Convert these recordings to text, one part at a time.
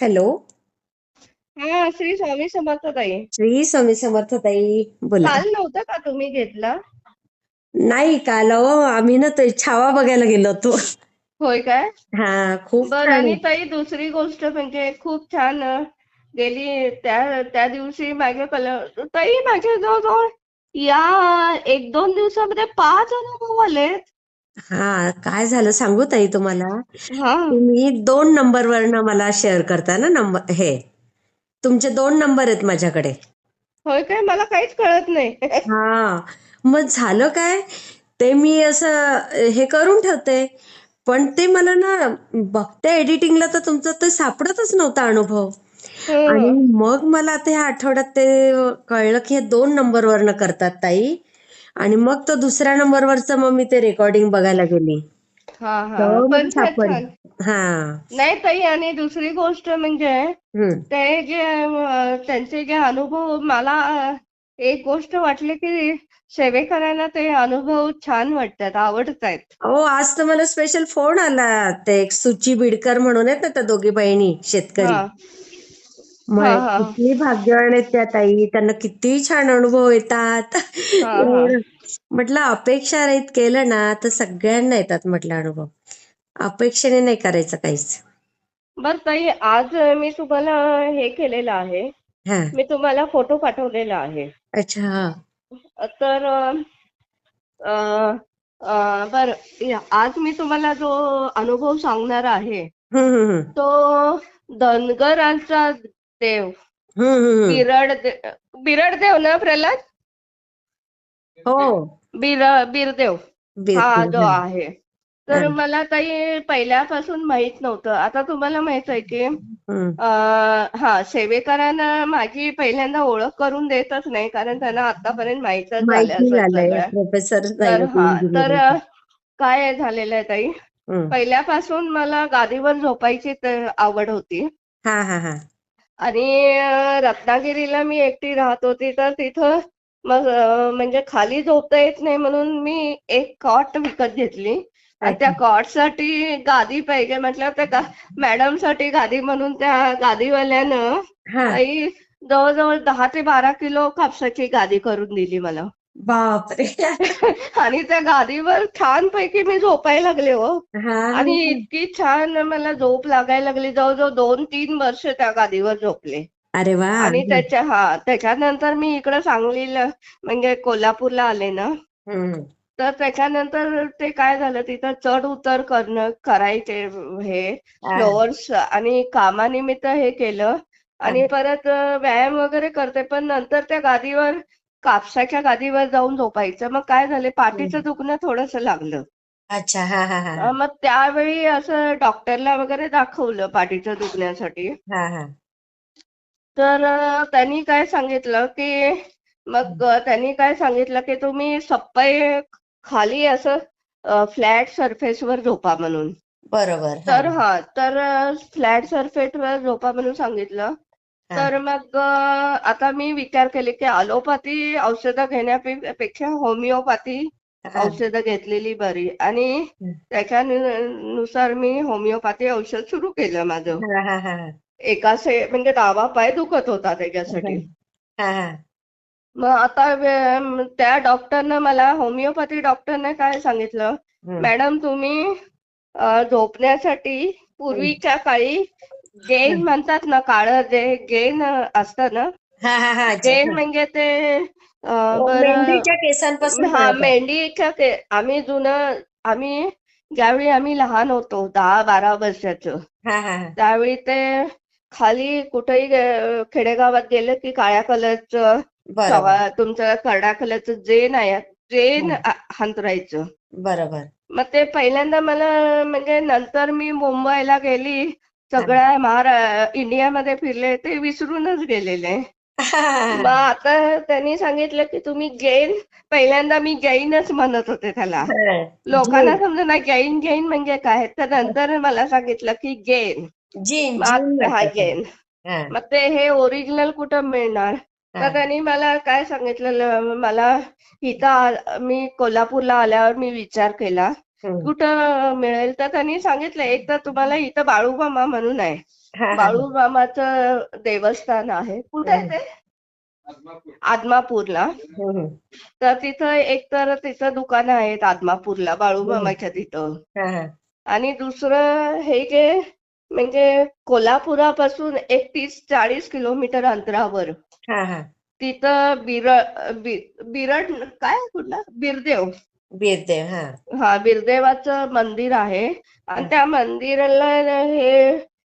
Hello. हा श्री स्वामी समर्थ ताई. श्री स्वामी समर्थ ताई बोला. काल नव्हता का तुम्ही घेतला? नाही काल अहो, आम्ही ना ते छावा बघायला गेलो होतो. होय काय? हा खूप बर छान. आणि आहे. ताई दुसरी गोष्ट म्हणजे खूप छान अ, गेली त्या त्या दिवशी माझ्या कल ताई माझ्या जवळजवळ या एक दोन दिवसामध्ये पाच अनुभव आलेत. हा काय झालं सांगू ताई तुम्हाला? हा. तुम्ही दोन नंबर वरनं मला शेअर करता ना नंबर हे. तुमचे दोन नंबर आहेत माझ्याकडे. होय काय? मला काहीच कळत नाही. हा. मग झालं काय? ते मी असं हे करून ठेवते. पण ते मला ना बघते एडिटिंगला तर तुमचं ते सापडतच नव्हता अनुभव. आणि हं. मग मला आता ह्या आठवड्यात ते कळलं की हे दोन नंबरवरनं करतात ताई. आणि मग तो दुसऱ्या नंबरवरचं मग मी ते रेकॉर्डिंग बघायला गेली. हा हा. पण छान छान. हा. नाही ताई आणि दुसरी गोष्ट म्हणजे हम्म. ते जे अ, त्यांचे जे अनुभव मला अ, एक गोष्ट वाटली की सेवेकरांना ते अनुभव छान वाटतात आवडतायत हो आज तर मला स्पेशल फोन आला. ते एक सुची बिडकर म्हणून आहेत ना त्या दोघी बहिणी शेतकरी. हा. मग हा किती भाग्यवान आहेत त्या ताई त्यांना किती छान अनुभव येतात. हा हा. एवढं म्हटलं अपेक्षा रहित केलं ना तर सगळ्यांना येतात म्हटलं अनुभव. अपेक्षेने नाही करायचं काहीच. बर ताई आज मी तुम्हाला हे केलेलं आहे. हा. मी तुम्हाला फोटो पाठवलेला आहे. अच्छा हा. तर अ, अ, बर या- आज मी तुम्हाला जो अनुभव सांगणार आहे तो धनगरांचा देव. बिरड बिरड देव ना प्रल्हाद? हो. बीर बीरदेव. हा जो आहे. तर. मला ताई पहिल्यापासून माहीत नव्हतं. आता तुम्हाला माहीत आहे की हा सेवेकरांना माझी पहिल्यांदा ओळख करून देतच नाही कारण त्यांना आतापर्यंत माहीतच झालं प्रोफेसर तर हा तर काय झालेलं आहे ताई? पहिल्यापासून मला गादीवर झोपायची आवड होती. हा हा हा. आणि रत्नागिरीला मी एकटी राहत होती तर तिथं मग म्हणजे खाली झोपता येत नाही म्हणून मी एक कॉट विकत घेतली. आणि त्या अच्छा. कॉटसाठी गादी पाहिजे म्हटलं त्या गा- मॅडमसाठी गादी म्हणून त्या गादीवाल्यानं जवळजवळ दहा ते बारा किलो कापसाची गादी करून दिली मला. बापरे. आणि त्या गादीवर छानपैकी मी झोपायला लागले हो. आणि इतकी छान मला झोप लागायला लागली. जवळजवळ दोन तीन वर्ष त्या गादीवर झोपले. अरे वा आणि त्याच्या हा त्याच्यानंतर मी इकडं सांगलीला म्हणजे कोल्हापूरला आले ना. तर त्याच्यानंतर ते काय झालं तिथं चढ उतर करणं करायचे हे. फ्लोअर्स आणि कामानिमित्त हे केलं. आणि परत व्यायाम वगैरे करते पण नंतर त्या गादीवर कापसाच्या गादीवर जाऊन झोपायचं. मग काय झाले पाठीचं दुखणं थोडंसं लागलं. अच्छा हा हा हा अ, मग त्यावेळी असं डॉक्टरला वगैरे दाखवलं पाठीच्या दुखण्यासाठी. हा हा. तर अ, त्यांनी काय सांगितलं की मग अ, त्यांनी काय सांगितलं की तुम्ही सप्पई खाली असं फ्लॅट सरफेसवर झोपा म्हणून. बरोबर हा. तर हा तर फ्लॅट सरफेसवर झोपा म्हणून सांगितलं. तर मग आता मी विचार केले की अलोपॅथी औषधं घेण्यापेक्षा होमिओपॅथी. औषधं घेतलेली बरी. आणि हं. त्याच्यानुसार मी होमिओपॅथी औषध सुरू केलं माझं. एका से म्हणजे डावा पाय दुखत होता त्याच्यासाठी. मग आता त्या डॉक्टरनं मला होमिओपॅथी डॉक्टरने काय सांगितलं. मॅडम तुम्ही झोपण्यासाठी पूर्वीच्या काळी गेन म्हणतात ना काळं जे गेन असतं ना हा हा हा गेन म्हणजे ते मेंढीच्या केसांपासून हा. मेंढीच्या के आम्ही जुनं आम्ही ज्यावेळी आम्ही लहान होतो दहा बारा वर्षाचं हा हा हा. त्यावेळी ते खाली कुठेही खेडेगावात गेलं की काळ्या कलरचं तुमचं करडा कलरचं जेन आहे जेन हं. हंतरायचं. बरोबर. मग ते पहिल्यांदा मला म्हणजे नंतर मी मुंबईला गेली सगळ्या महारा इंडियामध्ये फिरले ते विसरूनच गेलेले. मग आता त्यांनी सांगितलं की तुम्ही जैन पहिल्यांदा मी जैनच म्हणत होते त्याला. लोकांना समजा ना जैन जैन म्हणजे काय? तर नंतर मला सांगितलं की जैन. हा. जैन. मग ते हे ओरिजिनल कुठं मिळणार. तर त्यांनी मला काय सांगितलं मला इथं मी कोल्हापूरला आल्यावर मी विचार केला. कुठं मिळेल तर त्यांनी सांगितलं. एक तर तुम्हाला इथं बाळूमामा म्हणून आहे. बाळूमामाचं देवस्थान आहे. कुठे आहे ते? आदमापूरला. तर तिथं एक तर तिथं दुकानं आहेत आदमापूरला बाळूमामाच्या तिथं. आणि दुसरं हे जे म्हणजे कोल्हापुरापासून एक तीस चाळीस किलोमीटर अंतरावर. तिथं बिर बि- बिरड काय कुठला? बिरदेव. बीरदेव हा. हा बिरदेवाचं मंदिर आहे. आणि त्या मंदिराला हे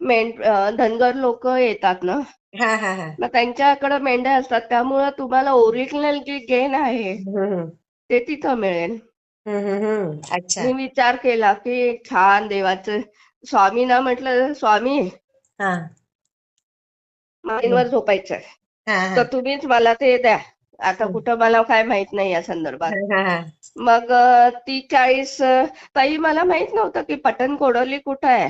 मेंढ अं, धनगर लोक येतात ना? हा हा हा. मग त्यांच्याकडे मेंढ्या असतात. त्यामुळं तुम्हाला ओरिजिनल जे गेन आहे हम्म. ते तिथं मिळेल. हम्म, हम्म, हम्म. अच्छा. मी विचार केला की छान देवाचं. स्वामींना म्हटलं स्वामी हा. माईंवर झोपायचंय. हा हा. तर तुम्हीच मला ते द्या. आता कुठं मला काय माहीत नाही या संदर्भात. मग ती चाळीस ताई मला माहीत नव्हतं की पटण कोडोली कुठं आहे?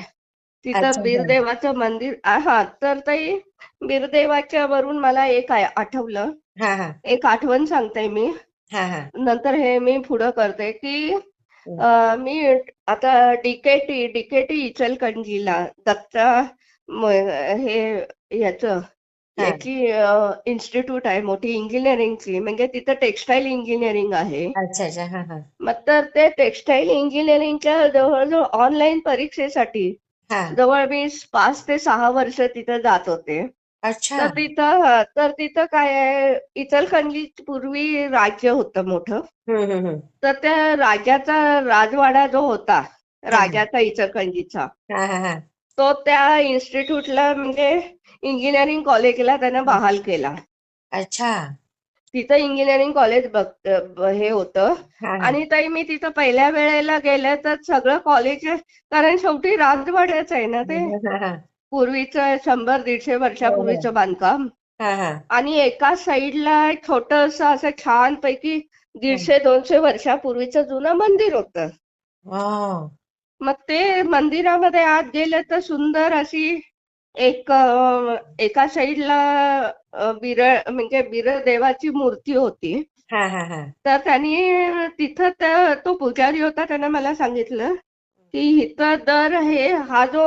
तिथं. बीरदेवाचं मंदिर हा तर ताई बीरदेवाच्या वरून मला एक आठवलं. हा हा. एक आठवण सांगते मी. हा हा. नंतर हे मी पुढं करते की मी आता डीकेटी डीकेटी इचलकरंजीला दत्ता हे याचं याची इन्स्टिट्यूट आहे मोठी इंजिनिअरिंगची म्हणजे तिथं टेक्सटाईल इंजिनिअरिंग आहे. मग तर ते टेक्सटाईल इंजिनिअरिंगच्या जवळजवळ ऑनलाईन परीक्षेसाठी जवळ मी पाच ते सहा वर्ष तिथं जात होते. अच्छा. तर तिथं तर तिथं काय आहे इचलकरंजी पूर्वी राज्य होतं मोठं. तर त्या राजाचा राजवाडा जो होता राजाचा इचलकरंजीचा हा तो त्या इन्स्टिट्यूटला म्हणजे इंजिनिअरिंग कॉलेजला त्यानं बहाल केला. अच्छा. तिथं इंजिनिअरिंग कॉलेज बघ हे होतं. आणि ताई मी तिथं पहिल्या वेळेला गेले तर सगळं कॉलेज कारण शेवटी राजवाड्याच आहे ना ते? पूर्वीचं शंभर दीडशे वर्षापूर्वीचं बांधकाम. हा हा. आणि एका साईडला छोटस असं छान पैकी दीडशे दोनशे वर्षापूर्वीचं जुनं मंदिर होतं. मग ते मंदिरामध्ये आत गेलं तर सुंदर अशी एक एका साईडला बिरळ म्हणजे बिरळ देवाची मूर्ती होती. हा हा हा. तर त्यांनी तिथं तो पुजारी होता त्यानं मला सांगितलं की इथं दर हे हा जो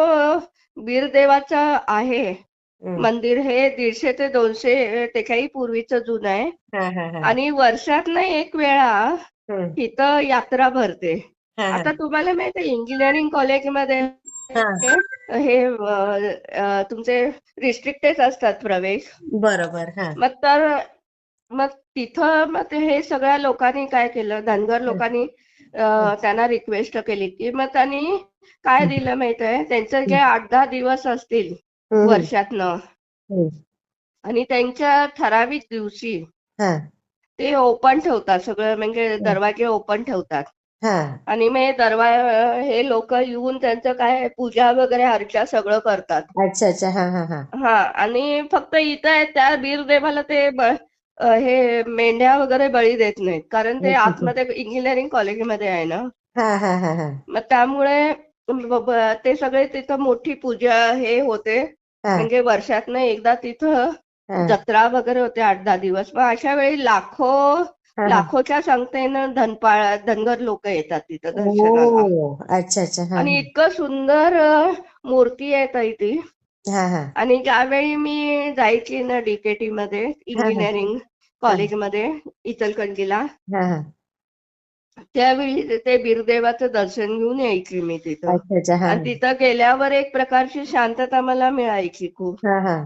बीरदेवाचा आहे. मंदिर हे दीडशे ते दोनशे ते काही पूर्वीचं जुनं आहे. हा हा हा. आणि वर्षातनं एक वेळा. इथं यात्रा भरते. आता तुम्हाला माहिती आहे इंजिनिअरिंग कॉलेजमध्ये हा. तुमचे रिस्ट्रिक्टेड असतात प्रवेश. बरोबर हा. मग तर मग तिथं मग हे सगळ्या लोकांनी काय केलं? धनगर लोकांनी त्यांना रिक्वेस्ट केली की मग त्यांनी काय दिलं माहीत आहे त्यांचं जे आठ दहा दिवस असतील. वर्षातनं. आणि त्यांच्या ठराविक दिवशी हा. ते ओपन ठेवतात सगळं म्हणजे दरवाजे ओपन ठेवतात. आणि मग हे दरवा हे लोक येऊन त्यांचं काय पूजा वगैरे अर्चा सगळं करतात. अच्छा अच्छा. हा हा हा. हा आणि फक्त इथं आहे त्या बीरदेवाला ते ब- अ, हे मेंढ्या वगैरे बळी देत नाहीत. कारण ते. आतमध्ये इंजिनिअरिंग कॉलेजमध्ये आहे ना. हा हा हा हा. मग त्यामुळे ब- ब- ते सगळे तिथं मोठी पूजा हे होते. हा. म्हणजे वर्षातनं एकदा तिथं हा. जत्रा वगैरे होते आठ दहा दिवस. मग अशा वेळी लाखो. लाखोच्या संख्येनं धनपाळ धनगर लोक येतात तिथं दर्शनाला. अच्छा अच्छा हा. आणि इतकं सुंदर अ, मूर्ती आहे ताई ती हा हा. आणि ज्यावेळी मी जायची ना डीकेटी मध्ये इंजिनिअरिंग कॉलेजमध्ये इचलकरंजीला हा हा. त्यावेळी ते बिरदेवाचं दर्शन घेऊन यायची मी तिथं. अच्छा अच्छा हा. आणि तिथं गेल्यावर एक प्रकारची शांतता मला मिळायची खूप. हा हा.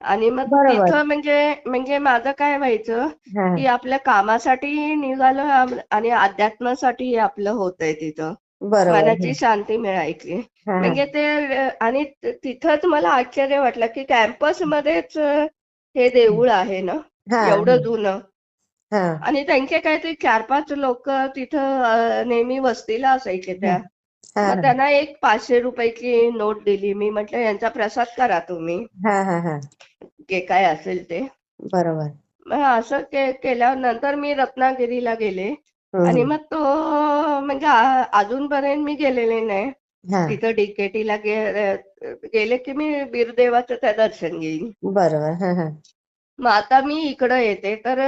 आणि मग बरोबर. तिथं म्हणजे म्हणजे माझं काय व्हायचं हा. की आपल्या कामासाठी निघालो आम- आणि अध्यात्मासाठी आपलं होतंय तिथं. बरोबर मनाची शांती मिळायची. हा. हा म्हणजे ते अ, आणि त- तिथंच मला आश्चर्य वाटलं की कॅम्पस मध्येच अ, हे देऊळ आहे ना? हा. एवढं जुनं. हा. आणि त्यांचे काहीतरी चार पाच लोक तिथं अ, नेहमी वस्तीला असायचे त्या. हा. मग त्यांना एक पाचशे रुपयाची नोट दिली. मी म्हटलं यांचा प्रसाद करा तुम्ही. हा हा हा. जे काय असेल ते. बरोबर. मग असं के केल्यावर नंतर मी रत्नागिरीला गेले. आणि मग तो म्हणजे अजूनपर्यंत मी गेलेले नाही. तिथं डीकेटीला गेले की मी बीरदेवाचं त्या दर्शन घेईन. बरोबर. मग आता मी इकडं येते. तर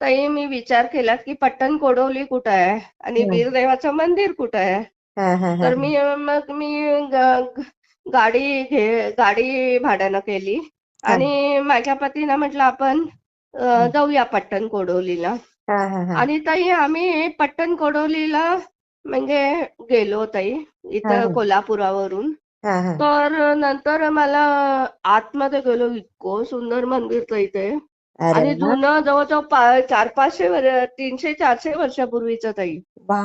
ताई मी विचार केला की पट्टण कोडवली कुठं आहे? आणि. बीरदेवाचं मंदिर कुठं आहे? हा हा हा. तर मी मग मी ग- गाडी घे गाडी भाड्यानं केली. आणि माझ्या पतीनं म्हटलं आपण अ, जाऊया पट्टण कोडोलीला. हा हा हा. आणि ताई आम्ही पट्टण कोडोलीला म्हणजे गेलो ताई हा, इथं हा. कोल्हापुरावरून. हा हा. तर नंतर मला आतमध्ये गेलो इतकं सुंदर मंदिर ताई ते. अरे आणि वा जुनं जवळजवळ पा- चार पाचशे वर तीनशे चारशे वर्षापूर्वीचं ताई. वा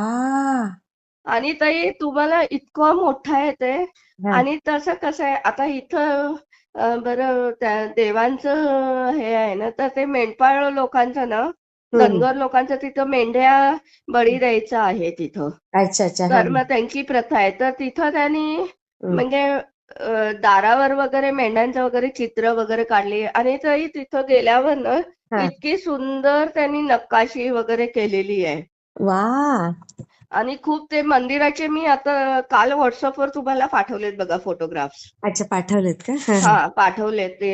आणि ताई तुम्हाला इतकं मोठं आहे ते हा. आणि तसं कसं आहे आता इथं बरं त्या देवांचं हे आहे ना तर ते मेंढपाळ लोकांचं ना. धनगर लोकांचं तिथं मेंढ्या बळी द्यायचं आहे तिथं. अच्छा अच्छा. तर मग त्यांची प्रथा आहे. तर तिथं त्यांनी. म्हणजे दारावर वगैरे मेंढ्यांचं वगैरे चित्र वगैरे काढली. आणि तरी तिथं गेल्यावर ना. इतकी सुंदर त्यांनी नकाशी वगैरे केलेली आहे. वा आणि खूप ते मंदिराचे मी आता काल व्हॉट्सअपवर तुम्हाला पाठवलेत बघा फोटोग्राफ्स अच्छा पाठवलेत का? हा, पाठवलेत ते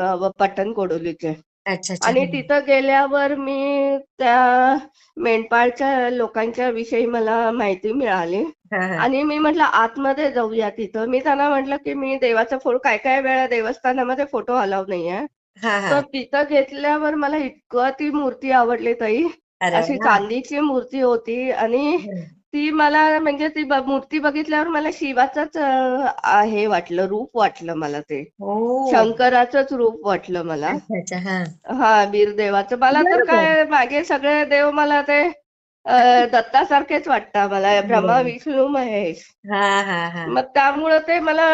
अ, पट्टण कोडोलीचे. आणि. तिथं गेल्यावर मी त्या मेंढपाळच्या लोकांच्या विषयी मला माहिती मिळाली. आणि मी म्हटलं आतमध्ये जाऊया तिथं. मी त्यांना म्हटलं की मी देवाचा फोटो काय काय वेळा देवस्थानामध्ये फोटो अलाव नाहीये. तर तिथं घेतल्यावर मला इतकं ती मूर्ती आवडली ताई. अरे अशी. चांदीची मूर्ती होती आणि. ती मला म्हणजे ती ब- मूर्ती बघितल्यावर मला शिवाचंच अ, हे वाटलं रूप वाटलं मला ते हो शंकराचंच रूप वाटलं मला अच्छा अच्छा हा हा वीरदेवाचं मला तर बरोबर. काय मागे सगळे देव मला ते अ, दत्तासारखेच वाटतात मला ब्रह्मा बरोबर. विष्णू महेश हा हा हा मग त्यामुळं ते मला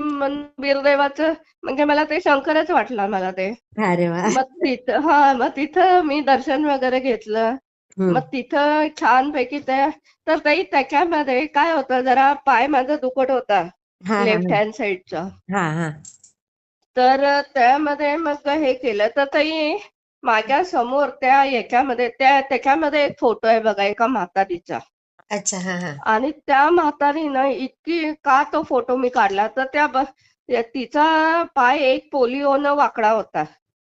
मन- वीरदेवाचं म्हणजे मला ते शंकरच वाटला मला ते. अरे वा. मग तिथं हा मग तिथं मी दर्शन वगैरे घेतलं. मग तिथं छानपैकी त्या तर ताई त्याच्यामध्ये काय होतं जरा पाय माझा दुखत होता. लेफ्ट हँड साईडचा हा हा. तर त्यामध्ये मग हे केलं तर ताई माझ्यासमोर त्या याच्यामध्ये त्या त्याच्यामध्ये एक फोटो आहे बघा एका म्हातारीचा. अच्छा हा हा. आणि त्या म्हातारीनं इतकी का तो फोटो मी काढला? तर त्या ब- त्या- तिचा पाय एक पोलिओनं वाकडा होता.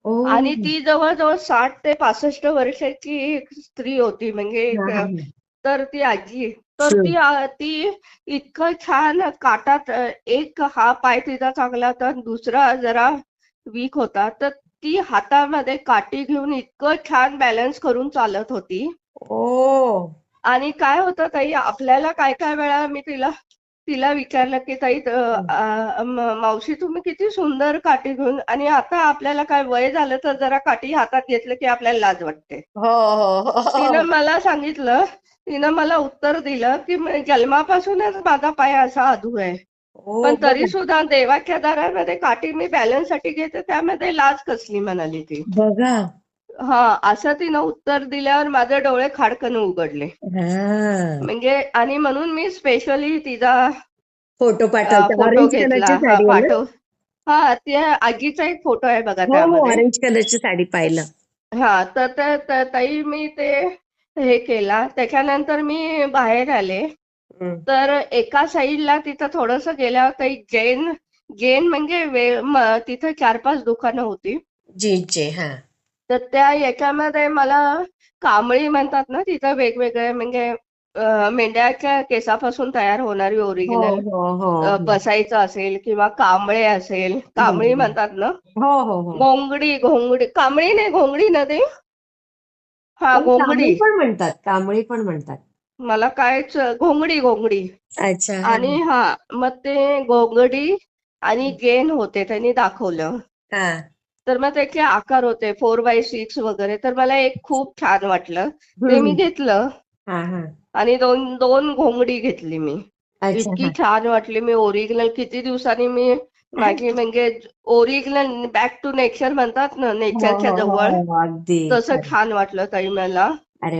ओ. आणि ती जवळजवळ साठ ते पासष्ट वर्षाची एक स्त्री होती. म्हणजे हा, हा, एक- हा. तर ती आजी. तर ती आ- ती इतकं छान काटात अ, एक हा पाय तिचा चांगला तर दुसरा जरा वीक होता. तर ती हातामध्ये काठी घेऊन इतकं छान बॅलन्स करून चालत होती. ओ. आणि काय होतं ताई आपल्याला काय काय वेळा मी तिला तिला विचारलं की ताई मावशी तुम्ही किती सुंदर काठी घेऊन आणि आता आपल्याला काय वय झालं तर जरा काठी हातात घेतलं की आपल्याला लाज वाटते. हो हो हो. तिनं मला सांगितलं तिनं मला उत्तर दिलं की जन्मापासूनच माझा पाय असा अधू आहे. पण तरी सुद्धा देवाच्या दारामध्ये काठी मी बॅलन्ससाठी घेते त्यामध्ये लाज कसली म्हणाली ती. बघा हा असं तिनं उत्तर दिल्यावर माझे डोळे खाडकन उघडले. हा. म्हणजे आणि म्हणून मी स्पेशली तिचा फोटो पाठवते. फोटो ऑरेंज घेतला. हा पाठव. हा त्या आजीचा एक फोटो आहे बघा हो हो ऑरेंज कलरची साडी पाहिलं. हा तर ताई मी ते हे केला. त्याच्यानंतर मी बाहेर आले. तर एका साईडला तिथं थोडस गेल्यावर ताई जैन जैन म्हणजे तिथं चार पाच दुकानं होती. जीन्सचे हा. तर त्या याच्यामध्ये मला कांबळी म्हणतात ना तिथं वेगवेगळे म्हणजे मेंढ्याच्या केसापासून तयार होणारी ओरिजिनल हो हो हो. बसायचं असेल किंवा कांबळे असेल कांबळी. म्हणतात ना? हो हो हो. घोंगडी घोंगडी कांबळी नाही घोंगडी ना ते? हा पण घोंगडी. कांबळी पण म्हणतात कांबळी पण म्हणतात. मला काय च- घोंगडी घोंगडी. अच्छा. हा आणि हा मग ते घोंगडी आणि गेन होते त्यांनी दाखवलं. हा. तर मग त्याचे आकार होते फोर बाय सिक्स वगैरे. तर मला एक खूप छान वाटलं. ते मी. घेतलं. हा हा. आणि दोन दोन घोंगडी घेतली मी. इतकी हा. छान वाटली मी ओरिजिनल किती दिवसांनी मी माझी म्हणजे ओरिजिनल बॅक टू नेचर म्हणतात ना हो नेचरच्या हो जवळ. हो हो, अगदी. तसं. छान वाटलं ताई मला.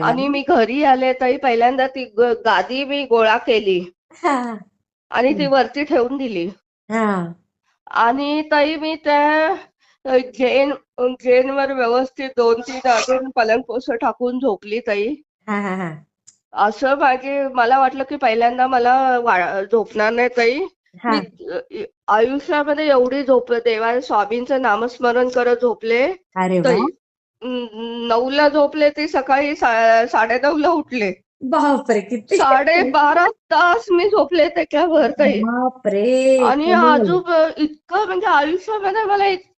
आणि मी घरी आले ताई पहिल्यांदा ती गादी मी गोळा केली. हा. आणि ती वरती ठेवून दिली. हा. आणि ताई मी त्या जैन जैनवर व्यवस्थित दोन तीन अजून पलंगपोसं टाकून झोपली ताई. हा हा हा. असं माझे मला वाटलं की पहिल्यांदा मला वा- झोपणार नाही ताई. हा. मी आयुष्यामध्ये एवढी झोप देवा स्वामींचं नामस्मरण करत झोपले. अरे न- नऊला झोपले ते सकाळी सा- साडेनऊला उठले. बापरे किती साडेबारा तास मी झोपले त्याच्यावर ताई. बापरे आणि कमाल. आजूब इतकं म्हणजे आयुष्यामध्ये मला इत-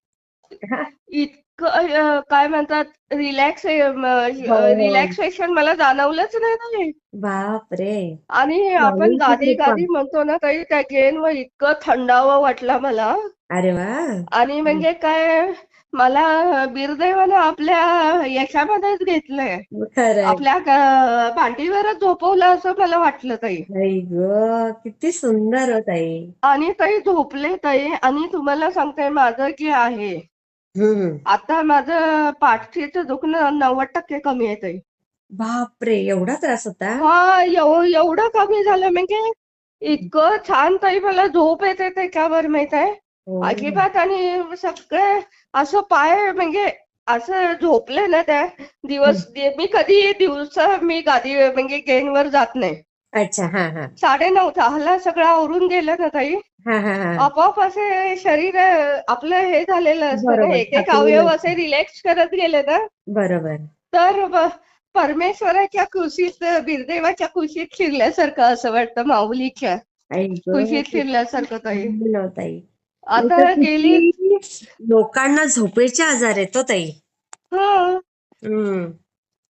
इतकं काय म्हणतात रिलॅक्स हो. रिलॅक्सेशन मला जाणवलंच नाही. ताई बापरे. आणि आपण गादी. गादी म्हणतो ना ताई त्या गेनवर इतकं थंडावा वाटला मला. अरे वा. आणि म्हणजे काय मला बिरदेवानं आपल्या याच्यामध्येच घेतलंय. आपल्या मांडीवरच झोपवलं असं मला वाटलं ताई. किती सुंदर होत आई आणि ताई झोपले ताई. आणि तुम्हाला सांगते माझं जे आहे आता माझं पाठीचं दुखणं नव्वद टक्के कमी आहे ताई बापरे एवढा त्रास होता? हा एव- एवढं कमी झालं म्हणजे इतकं छान ताई मला झोप येते त्याच्यावर माहीत आहे हो. अजिबात आणि सगळे असं पाय म्हणजे असं झोपले ना त्या दिवस मी कधी दिवसा मी गादी म्हणजे गेनवर जात नाही. अच्छा हा हा. साडेनऊ दहाला सगळं आवरून गेलं ना ताई. हा हा हा. आपोआप असे शरीर अं, आपलं हे झालेलं असतं ना बरोबर, एक एक अवयव. असे रिलॅक्स करत गेले ना. बरोबर. तर ब- परमेश्वराच्या कुशीत बिरदेवाच्या कुशीत शिरल्यासारखं असं वाटतं माऊलीच्या आई ग कुशीत शिरल्यासारखं ताई. नव्हतं आई आता गेली किती लोकांना झोपेचे आजार येतो ताई. हा. हम्म.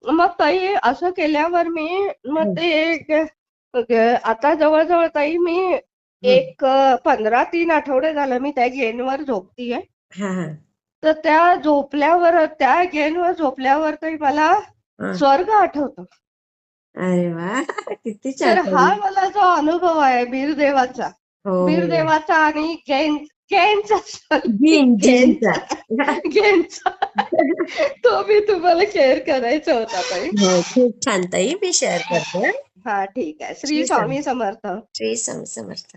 मग ताई असं केल्यावर मी मग हं. ते एक- आता जवळजवळ ताई मी एक पंधरा तीन आठवडे झालं मी त्या गेनवर झोपतीये. तर त्या झोपल्यावर त्या गेनवर झोपल्यावर तरी मला. स्वर्ग आठवतो. अरे वा किती तर हा. मला जो अनुभव आहे बीरदेवाचा हो. बीरदेवाचा आणि जिन जिनचा तो मी तुम्हाला शेअर करायचा होता ताई. हो खूप छान ताई मी शेअर करते. हा ठीक आहे. श्री स्वामी समर्थ. श्री स्वामी समर्थ.